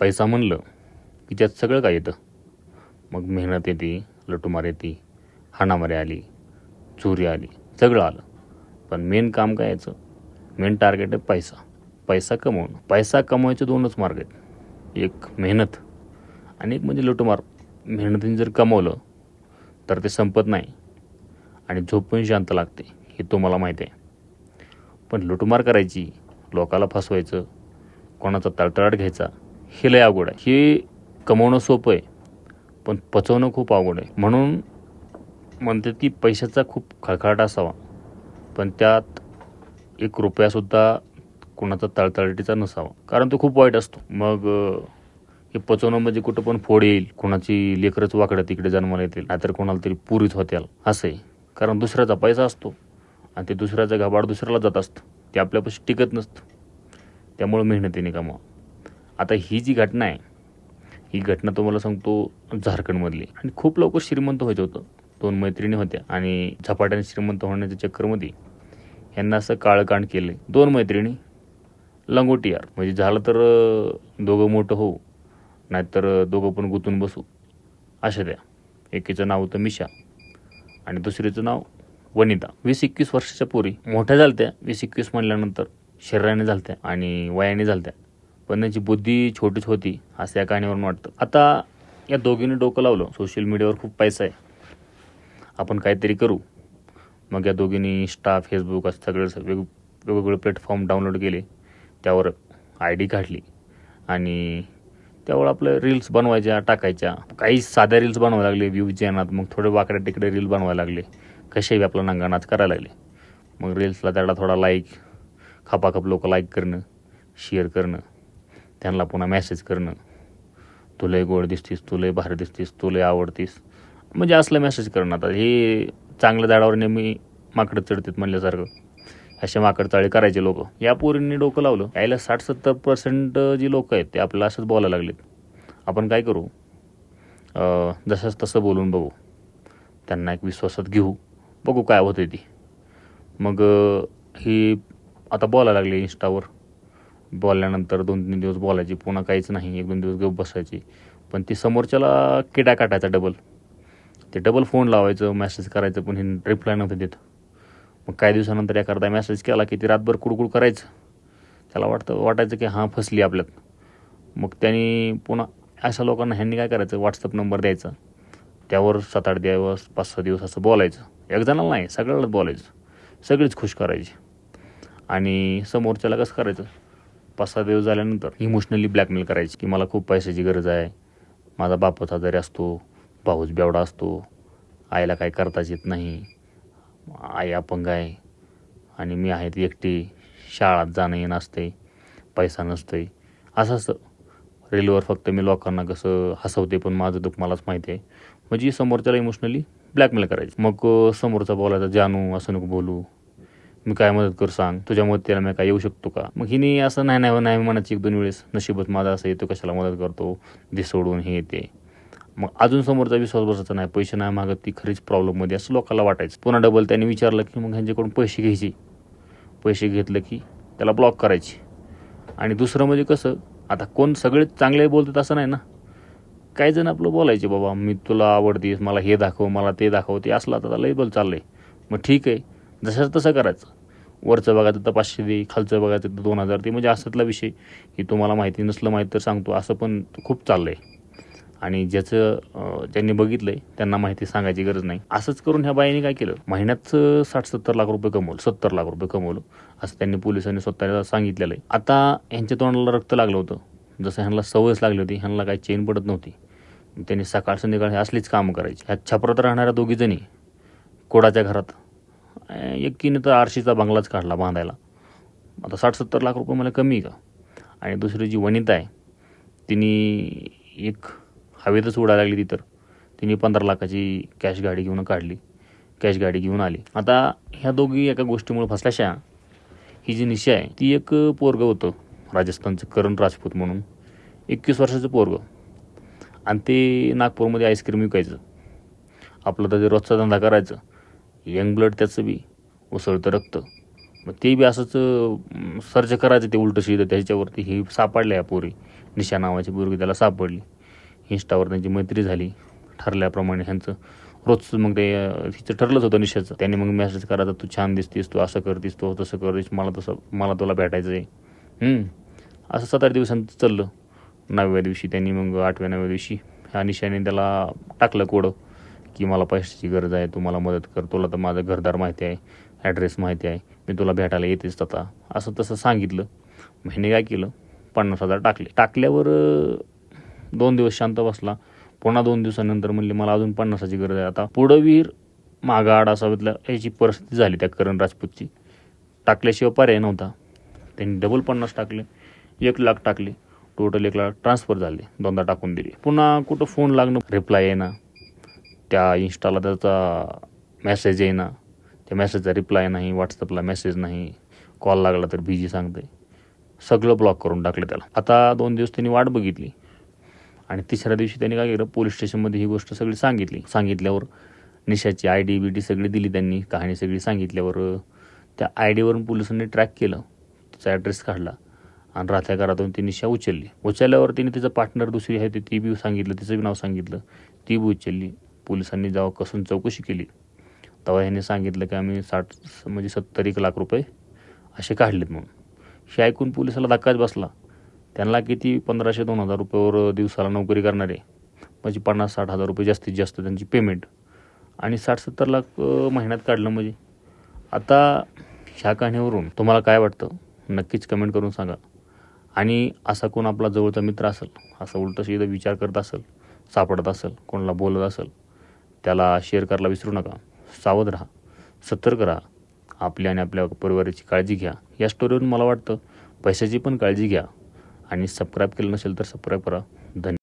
पैसा म्हणलं की त्यात सगळं काय येतं? मग मेहनत येते लटुमार येते हाणामारी आली चोरी आली सगळं आलं. पण मेन काम काय याचं? मेन टार्गेट आहे पैसा. पैसा कमवणं. पैसा कमवायचे दोनच मार्ग आहेत. एक मेहनत आणि एक म्हणजे लुटमार. मेहनतीने जर कमवलं तर ते संपत नाही. आणि झोप पण शांत लागते हे तुम्हाला माहीत आहे. पण लुटमार करायची लोकाला फसवायचं कोणाचा तळतळाट घ्यायचा हे लय अवघड आहे. हे कमवणं सोपं आहे पण पचवणं खूप अवघड आहे. म्हणून म्हणते की पैशाचा खूप खळखळाट असावा पण त्यात एक रुपयासुद्धा कोणाचा तळतळटीचा नसावा कारण तो खूप वाईट असतो. मग हे पचवणं म्हणजे कुठं पण फोड येईल कोणाची लेकरच वाकडं तिकडे जन्माला येतील नाहीतर कोणाला तरी पुरीच होत्याल असं आहे. कारण दुसऱ्याचा पैसा असतो आणि ते दुसऱ्याचं घाबाड दुसऱ्याला जात असतं ते आपल्यापाशी टिकत नसतं. त्यामुळं मेहनतीने कमावा. आता ही जी घटना आहे ही घटना तुम्हाला सांगतो झारखंडमधली. आणि खूप लवकर श्रीमंत व्हायचं होतं. दोन मैत्रिणी होत्या आणि झपाट्याने श्रीमंत होण्याच्या चक्करमध्ये ह्यांना असं काळकांड केलं दोन मैत्रिणी लंगोटी यार म्हणजे झालं तर दोघं मोठं होऊ नाहीतर दोघं पण गुंतून बसू. अशा द्या एकीचं नाव होतं मिशा आणि दुसरीचं नाव वनिता. वीस एकवीस वर्षाच्या पोरी. मोठ्या झालत्या. वीस एकवीस म्हणल्यानंतर शरीराने झालत्या आणि वयाने झालत्या. पण त्यांची बुद्धी छोटीच होती असं या कहाणीवरून वाटतं. आता या दोघींनी डोकं लावलं. सोशल मीडियावर खूप पैसा आहे. आपण काहीतरी करू. मग या दोघींनी इंस्टा फेसबुक असं सगळे वेग वेगवेगळे प्लॅटफॉर्म डाउनलोड केले. त्यावर आय डी काढली. आणि त्यावर आपलं रील्स बनवायच्या टाकायच्या. काही साध्या रील्स बनवायला लागले. व्ह्यूज येणार मग थोडे वाकड्या तिकडे रील बनवायला लागले. कसेही आपला नंगानाच करायला लागले. मग रील्सला त्याला थोडा लाईक खपाखप लोक लाईक करणं शेअर करणं. त्यांना पुन्हा मेसेज करणं. तुलाही गोड दिसतीस तुलाही भारी दिसतीस तुलाही आवडतीस. म्हणजे असलं मेसेज करणं आता. हे चांगल्या झाडावर नेहमी माकडं चढतात म्हणल्यासारखं. असे माकड चाळे करायचे लोक. या पोरींनी डोकं लावलं. यायला साठ सत्तर पर्सेंट जी लोक आहेत ते आपल्याला असंच बोलायला लागलेत. आपण काय करू? जसंच तसं बोलून बघू. त्यांना एक विश्वासात घेऊ. बघू काय होतं ती. मग ही आता बोलायला लागली इंस्टावर. बोलल्यानंतर दोन तीन दिवस बोलायची पुन्हा काहीच नाही एक दोन दिवस गप बसायची. पण ती समोरच्याला किडा काटायचा डबल ते डबल फोन लावायचं मेसेज करायचं पण हे रिप्लाय नव्हतं देत. मग काही दिवसानंतर एखादा मेसेज केला की ती रातभर कुडकुड करायचं. त्याला वाटतं वाटायचं की हां फसली आपल्यात. मग त्यांनी पुन्हा अशा लोकांना ह्यांनी काय करायचं? व्हॉट्सअप नंबर द्यायचा. त्यावर सात आठ दिवस पाच सहा दिवस असं बोलायचं. एक जणाला नाही सगळ्यालाच बोलायचं. सगळीच खुश करायची. आणि समोरच्याला कसं करायचं? पाच सहा दिवस झाल्यानंतर इमोशनली ब्लॅकमेल करायची की मला खूप पैशाची गरज आहे. माझा बापच आजारी असतो भाऊच बेवडा असतो आईला काय करताच येत नाही आई अपंग आहे आणि मी आहेत एकटी शाळात जाणं येणं असते पैसा नसतोय. असं असं रीलवर फक्त मी लोकांना कसं हसवते पण माझं दुःख मलाच माहिती आहे. म्हणजे समोरच्याला इमोशनली ब्लॅकमेल करायची. मग समोरचा बोलायचा जानू असं नको बोलू. मी काय मदत करू सांग? तुझ्या मदतीला मी काय येऊ शकतो का? मग हिने असं नाही नाही नाही म्हणायची एक दोन वेळेस नशिबत माझा असं येतो कशाला मदत करतो? दे सोडून हे ते. मग अजून समोरचा विश्वास बसायचा नाही पैसे नाही मागत ती खरीच प्रॉब्लेममध्ये असं लोकांना वाटायचं. पुन्हा डबल त्याने विचारलं की मग ह्यांच्याकडून पैसे घ्यायचे. पैसे घेतलं की त्याला ब्लॉक करायचे. आणि दुसरं म्हणजे कसं आता कोण सगळे चांगले बोलतात असं नाही ना? काही जण आपलं बोलायचे बाबा मी तुला आवडते मला हे दाखव मला ते दाखव ते असलं आता लय बोल चाललंय. मग ठीक आहे जसं तसं करायचं. वरचं बघायचं तर पाचशे दे खालचं बघायचं तर दोन हजार ते म्हणजे असतला विषय की तुम्हाला माहिती नसलं माहीत तर सांगतो. असं पण खूप चाललं आहे आणि ज्याचं ज्यांनी ज्यांनी बघितलंय त्यांना माहिती सांगायची गरज नाही. असंच करून ह्या बाईने काय केलं? महिन्याचं साठ सत्तर लाख रुपये कमवलं. सत्तर लाख रुपये कमवलं. असं त्यांनी पोलिसांनी स्वतःला सांगितलेलं आहे. आता ह्यांच्या तोंडाला रक्त लागलं होतं. जसं ह्यांना सवयच लागली होती ह्यांना काही चेन पडत नव्हती. त्यांनी सकाळ संध्याकाळ असलीच कामं करायची. ह्या छपरात राहणाऱ्या दोघीजणी कोडाच्या घरात एकीने तर आरशीचा बंगलाच काढला बांधायला. आता साठ सत्तर लाख रुपये मला कमी का? आणि दुसरी जी वनिता आहे तिने एक हवेतच उडायला लागली ती तर. तिने पंधरा लाखाची कॅश गाडी घेऊन काढली. कॅश गाडी घेऊन आली. आता ह्या दोघी एका गोष्टीमुळे फसल्याशा ही जी निशा आहे ती एक पोरगं होतं. राजस्थानचं करण राजपूत म्हणून. एकवीस वर्षाचं पोरगं. आणि ते नागपूरमध्ये आईस्क्रीम विकायचं. आपलं तर ते रोजचा धंदा करायचं. यंग ब्लड त्याचं बी उसळतं रक्त. मग ते बी असंच सर्च करायचं ते उलटं सीधं त्याच्यावरती ही सापडल्या या पोरी. निशा नावाची पोरगी त्याला सापडली. इंस्टावर त्यांची मैत्री झाली. ठरल्याप्रमाणे ह्यांचं रोजचं मग ते हिचं ठरलंच होतं निशाचं. त्याने मग मेसेज करायचा तू छान दिसतीस तू असं करतीस तू तसं करतीस मला तसं मला तुला भेटायचं आहे असं सात आठ दिवसांचं चाललं. नवव्या दिवशी त्यांनी मग आठव्या नवव्या दिवशी ह्या निशाने त्याला टाकलं कोडं. की मला पैशाची गरज आहे तू मला मदत कर. तुला तर माझं घरदार माहिती आहे ॲड्रेस माहिती आहे. मी तुला भेटायला येतेच आता. असं तसं सांगितलं. महिने काय केलं? पन्नास हजार टाकले. टाकल्यावर दोन दिवस शांत बसला. पुन्हा दोन दिवसानंतर म्हणले मला अजून पन्नासाची गरज आहे. आता पुढं वीर मागा आड असावीतल्या याची परिस्थिती झाली त्या करण राजपूतची. टाकल्याशिवाय पर्याय नव्हता. त्यांनी डबल पन्नास टाकले एक लाख टाकले. टोटल एक लाख ट्रान्सफर झाले. दोनदा टाकून दिले. पुन्हा कुठं फोन लागणं? रिप्लाय येणार त्या इन्स्टाला त्याचा मेसेज येईना. त्या मेसेजचा रिप्लाय नाही व्हॉट्सअपला मेसेज नाही. कॉल लागला तर बिझी सांगते सगळं ब्लॉक करून टाकलं त्याला. आता दोन दिवस त्यांनी वाट बघितली. आणि तिसऱ्या दिवशी त्यांनी काय केलं? पोलीस स्टेशनमध्ये ही गोष्ट सगळी सांगितली. सांगितल्यावर निशाची आय डी बी डी सगळी दिली त्यांनी. कहाणी सगळी सांगितल्यावर त्या आय डीवरून पोलिसांनी ट्रॅक केलं. तिचा ॲड्रेस काढला. आणि राहत्या घरातून ती निशा उचलली. उचलल्यावर तिने तिचं पार्टनर दुसरी आहे ती ती बी सांगितलं. तिचं बी नाव सांगितलं. ती बी उचलली. पोलिसांनी जेव्हा कसून चौकशी केली तेव्हा ह्याने सांगितलं की आम्ही साठ म्हणजे सत्तर एक लाख रुपये असे काढलेत म्हणून. हे ऐकून पोलिसाला धक्काच बसला. त्यांना किती? पंधराशे दोन हजार रुपयावर दिवसाला नोकरी करणारे. म्हणजे पन्नास साठ हजार रुपये जास्तीत जास्त त्यांची पेमेंट आणि साठ सत्तर लाख महिन्यात काढलं म्हणजे. आता ह्या कहाणीवरून तुम्हाला काय वाटतं? नक्कीच कमेंट करून सांगा. आणि असा कोण आपला जवळचा मित्र असेल असं उलटं सीधं विचार करत असेल सापडत असेल कोणाला बोलत असेल त्याला शेअर करायला विसरू नका. सावध राहा. सतर्क राहा. आपली आणि आपल्या परिवाराची काळजी घ्या. या स्टोरीवरून मला वाटतं पैशाची पण काळजी घ्या. आणि सबस्क्राईब केलं नसेल तर सबस्क्राईब करा. धन्यवाद.